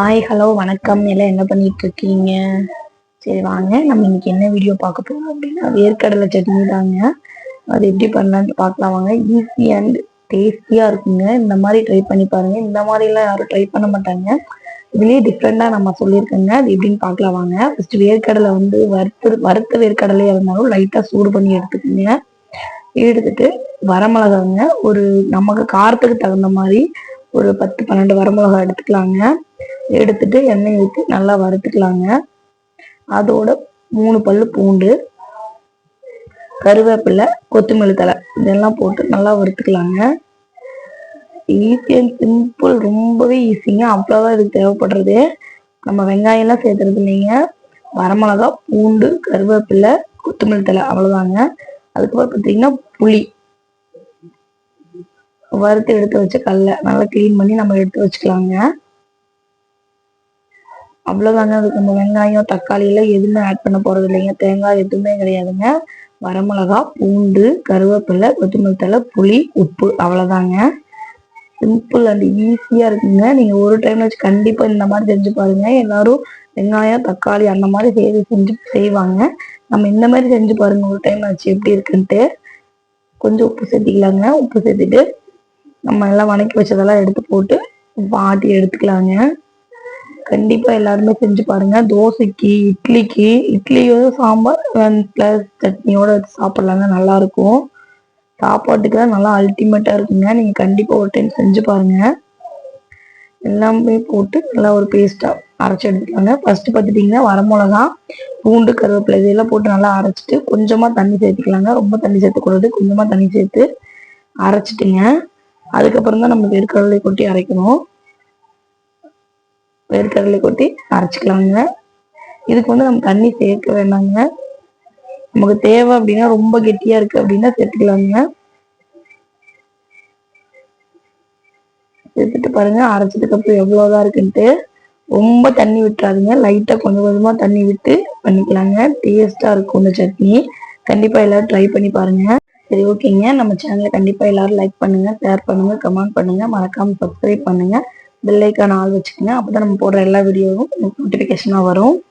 Hi hello வணக்கம். எல்லாம் என்ன பண்ணிட்டு இருக்கீங்க சரி வாங்க. நம்ம இன்னைக்கு என்ன வீடியோ பார்க்க போறோம் அப்படின்னா வேர்க்கடலை சட்னி தாங்க. அது எப்படி பண்ணலான்னு பார்க்கலாம் வாங்க. ஈஸி அண்ட் டேஸ்டியா இருக்குங்க. இந்த மாதிரி ட்ரை பண்ணி பாருங்க. இந்த மாதிரிலாம் யாரும் ட்ரை பண்ண மாட்டாங்க. இதுலயே டிஃப்ரெண்டா நம்ம சொல்லியிருக்கோங்க. அது எப்படின்னு பார்க்கலாம் வாங்க. ஃபர்ஸ்ட் வேர்க்கடலை வந்து வறுத்து வறுத்த வேர்க்கடலையா இருந்தாலும் லைட்டா சூடு பண்ணி எடுத்துக்கோங்க. எடுத்துட்டு வரமிளகாங்க ஒரு நமக்கு காரத்துக்கு தகுந்த மாதிரி ஒரு பத்து பன்னெண்டு வரமிளகா எடுத்துக்கலாங்க. எடுத்துட்டு எண்ணெய் ஊற்றி நல்லா வறுத்துக்கலாங்க. அதோட மூணு பல் பூண்டு கருவேப்பிலை கொத்தமல்லி தழை இதெல்லாம் போட்டு நல்லா வறுத்துக்கலாங்க. ஈஸி அண்ட் சிம்பிள் ரொம்பவே ஈஸிங்க அவ்வளோதான் இதுக்கு தேவைப்படுறது. நம்ம வெங்காயம்லாம் சேர்த்துறது இல்லைங்க. வரமிளகா பூண்டு கருவேப்பிலை கொத்தமல்லி தழை அவ்வளோதாங்க அதுக்கப்புறம் பார்த்தீங்கன்னா புளி. வறுத்து எடுத்து வச்ச கல்லை நல்லா க்ளீன் பண்ணி நம்ம எடுத்து வச்சுக்கலாங்க. அவ்வளோதாங்க அதுக்கு நம்ம வெங்காயம் தக்காளி எல்லாம் எதுவுமே ஆட் பண்ண போறது இல்லைங்க. தேங்காய் எதுவுமே கிடையாதுங்க. வரமிளகா பூண்டு கருவேப்பிலை கொத்தமல்லி தழை புளி உப்பு. அவ்வளோதாங்க சிம்பிள் அண்ட் ஈஸியாக இருக்குங்க. நீங்கள் ஒரு டைம் வச்சு கண்டிப்பாக இந்த மாதிரி செஞ்சு பாருங்க. எல்லாரும் வெங்காயம் தக்காளி அந்த மாதிரி செய்து செஞ்சு செய்வாங்க. நம்ம இந்த மாதிரி செஞ்சு பாருங்க. ஒரு டைம் வச்சு எப்படி இருக்குன்ட்டு. கொஞ்சம் உப்பு சேர்த்திக்கலாங்க. உப்பு சேர்த்துட்டு நம்ம எல்லாம் வணக்கி வச்சதெல்லாம் எடுத்து போட்டு வாட்டி எடுத்துக்கலாங்க. கண்டிப்பா எல்லாருமே செஞ்சு பாருங்க. தோசைக்கு இட்லிக்கு இட்லி வந்து சாம்பார் பிளஸ் சட்னியோட வச்சு சாப்பிட்லாங்க நல்லா இருக்கும் சாப்பாட்டுக்கு தான் நல்லா அல்டிமேட்டா இருக்குங்க. நீங்க கண்டிப்பா ஒரு டைம் செஞ்சு பாருங்க. எல்லாமே போட்டு நல்லா ஒரு பேஸ்டா அரைச்சி எடுத்துக்கலாங்க. ஃபர்ஸ்ட் பார்த்துட்டிங்கன்னா வரமிளகா பூண்டு கருவேப்பிலை இதெல்லாம் போட்டு நல்லா அரைச்சிட்டு கொஞ்சமா தண்ணி சேர்த்துக்கலாங்க. ரொம்ப தண்ணி சேர்த்துக்கூடாது. கொஞ்சமா தண்ணி சேர்த்து அரைச்சிட்டுங்க. அதுக்கப்புறம் தான் நம்ம வேர்க்கடலை கொட்டி அரைக்கணும். வேர்க்கடலை கொட்டி அரைச்சிக்கலாங்க. இதுக்கு வந்து நம்ம தண்ணி சேர்க்க வேணாங்க. நமக்கு தேவை அப்படின்னா ரொம்ப கெட்டியா இருக்கு அப்படின்னா சேர்த்துக்கலாங்க. சேர்த்துட்டு பாருங்க அரைச்சதுக்கு அப்புறம் எவ்வளவுதான் இருக்குன்ட்டு. ரொம்ப தண்ணி விட்டுறாதுங்க. லைட்டா கொஞ்சம் கொஞ்சமா தண்ணி விட்டு பண்ணிக்கலாங்க. டேஸ்டா இருக்கும் இந்த சட்னி. கண்டிப்பா எல்லாரும் ட்ரை பண்ணி பாருங்க. சரி ஓகேங்க. நம்ம சேனலை கண்டிப்பா எல்லாரும் லைக் பண்ணுங்க ஷேர் பண்ணுங்க கமெண்ட் பண்ணுங்க. மறக்காம சப்ஸ்கிரைப் பண்ணுங்க. பெல் ஐக்கான் ஆள் வச்சுக்கோங்க. அப்பதான் நம்ம போடுற எல்லா வீடியோவும் நோட்டிஃபிகேஷனாக வரும்.